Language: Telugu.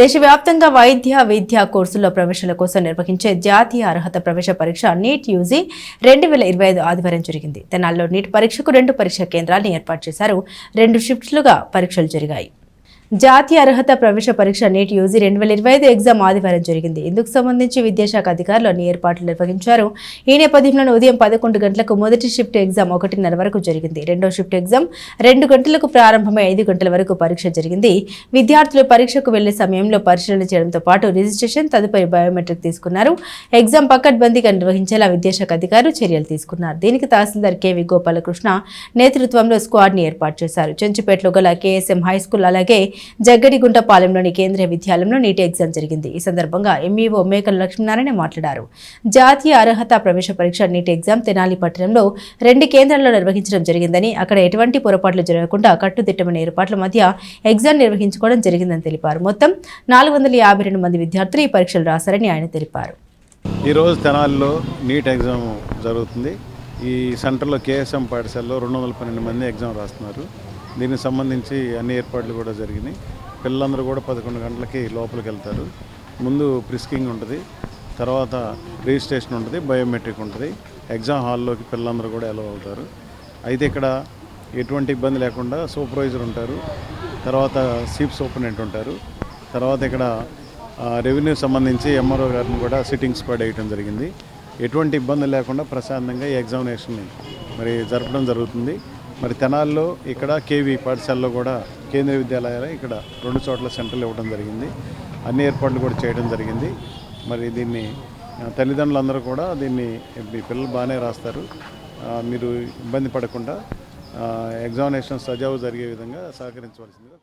దేశవ్యాప్తంగా వైద్య విద్యా కోర్సుల్లో ప్రవేశాల కోసం నిర్వహించే జాతీయ అర్హత ప్రవేశ పరీక్ష నీట్ యూజీ రెండు వేల ఇరవై ఐదు ఆదివారం జరిగింది. తెనాల్లో నీట్ పరీక్షకు రెండు పరీక్షా కేంద్రాలను ఏర్పాటు చేశారు. రెండు షిఫ్ట్లుగా పరీక్షలు జరిగాయి. జాతీయ అర్హత ప్రవేశ పరీక్ష నీట్ యూజీ రెండు వేల ఇరవై ఐదు ఎగ్జామ్ ఆదివారం జరిగింది. ఇందుకు సంబంధించి విద్యాశాఖ అధికారులు అన్ని ఏర్పాట్లు నిర్వహించారు. ఈ నేపథ్యంలో ఉదయం పదకొండు గంటలకు మొదటి షిఫ్ట్ ఎగ్జామ్ ఒకటిన్నర వరకు జరిగింది. రెండో షిఫ్ట్ ఎగ్జామ్ రెండు గంటలకు ప్రారంభమై ఐదు గంటల వరకు పరీక్ష జరిగింది. విద్యార్థులు పరీక్షకు వెళ్ళే సమయంలో పరిశీలన చేయడంతో పాటు రిజిస్ట్రేషన్ తదుపరి బయోమెట్రిక్ తీసుకున్నారు. ఎగ్జామ్ పకడ్బందీగా నిర్వహించేలా విద్యాశాఖ అధికారులు చర్యలు తీసుకున్నారు. దీనికి తహసీల్దార్ కెవి గోపాలకృష్ణ నేతృత్వంలో స్క్వాడ్ని ఏర్పాటు చేశారు. చెంచుపేటలో గల కేఎస్ఎం హై స్కూల్ అలాగే జగ్గడిగుంట పాలెంలోని కేంద్రీయ విద్యాలయంలో నీటి ఎగ్జామ్ జరిగింది. ఈ సందర్భంగా ఎంఈఓ మేకల లక్ష్మీనారాయణ మాట్లాడారు. జాతీయ అర్హత ప్రవేశ పరీక్ష నీట్ ఎగ్జామ్ తెనాలి పట్టణంలో రెండు కేంద్రాల్లో నిర్వహించడం జరిగిందని అక్కడ ఎటువంటి పొరపాట్లు జరగకుండా కట్టుదిట్టమైన ఏర్పాట్ల మధ్య ఎగ్జామ్ నిర్వహించుకోవడం జరిగిందని తెలిపారు. మొత్తం నాలుగు వందల యాభై రెండు మంది విద్యార్థులు ఈ పరీక్షలు రాశారని ఆయన తెలిపారు. ఈరోజు తెనాలిలో నీట్ ఎగ్జామ్ జరుగుతుంది. ఈ సెంటర్లో కేఎస్ఎం పాఠశాలలో రెండు వందల పన్నెండు మంది ఎగ్జామ్ రాస్తున్నారు. దీనికి సంబంధించి అన్ని ఏర్పాట్లు కూడా జరిగినాయి. పిల్లలందరూ కూడా పదకొండు గంటలకి లోపలికి వెళ్తారు. ముందు ప్రిస్కింగ్ ఉంటుంది తర్వాత రిజిస్ట్రేషన్ ఉంటుంది బయోమెట్రిక్ ఉంటుంది. ఎగ్జామ్ హాల్లోకి పిల్లలందరూ కూడా ఎలా అవుతారు. అయితే ఇక్కడ ఎటువంటి ఇబ్బంది లేకుండా సూపర్వైజర్ ఉంటారు తర్వాత సీఫ్ సూపరింటెంట్ ఉంటారు తర్వాత ఇక్కడ రెవెన్యూ సంబంధించి ఎంఆర్ఓ గారిని కూడా సిట్టింగ్ స్క్వాడ్ వేయటం జరిగింది. ఎటువంటి ఇబ్బంది లేకుండా ప్రశాంతంగా ఈ ఎగ్జామినేషన్ని మరి జరపడం జరుగుతుంది. మరి తెనాల్లో ఇక్కడ కేవీ పాఠశాలలో కూడా కేంద్రీయ విద్యాలయాలు ఇక్కడ రెండు చోట్ల సెంటర్లు ఇవ్వడం జరిగింది. అన్ని ఏర్పాట్లు కూడా చేయడం జరిగింది. మరి దీన్ని తల్లిదండ్రులందరూ కూడా దీన్ని మీ పిల్లలు బాగానే రాస్తారు. మీరు ఇబ్బంది పడకుండా ఎగ్జామినేషన్ సజావు జరిగే విధంగా సహకరించవలసిందిగా